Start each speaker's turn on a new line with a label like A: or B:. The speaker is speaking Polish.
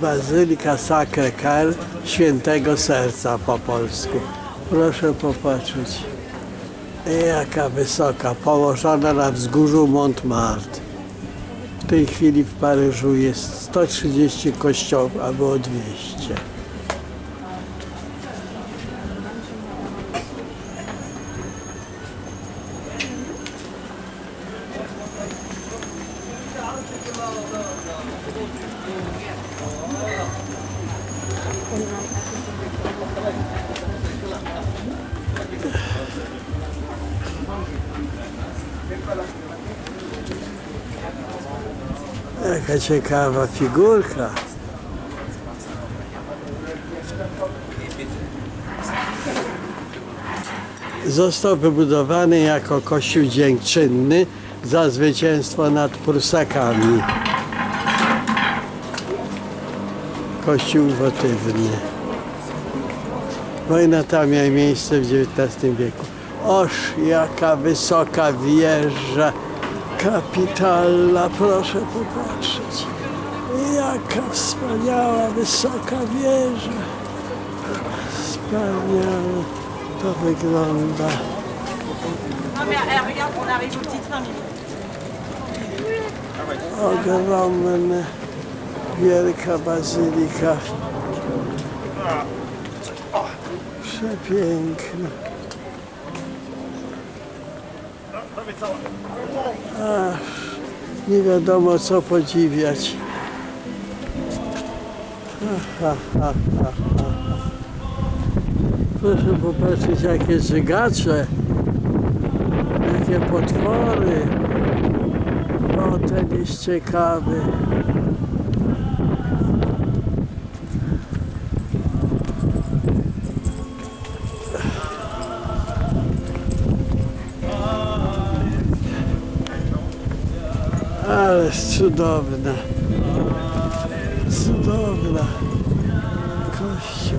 A: Bazylika Sacre Cœur Świętego Serca po polsku. Proszę popatrzeć. Jaka wysoka, położona na wzgórzu Montmartre. W tej chwili w Paryżu jest 130 kościołów, albo 200. Jaka ciekawa figurka. Został wybudowany jako kościół dziękczynny za zwycięstwo nad Prusakami. Kościół wotywny. Wojna ta miała miejsce w XIX wieku. Oż jaka wysoka wieża kapitalna, proszę popatrzeć. Jaka wspaniała, wysoka wieża. Wspaniale to wygląda. Ogromne, wielka bazylika. Przepiękna. Aż nie wiadomo co podziwiać. Proszę popatrzeć jakie żygacze, jakie potwory. O, ten jest ciekawy. Ale cudowna. Cudowna. Kościół.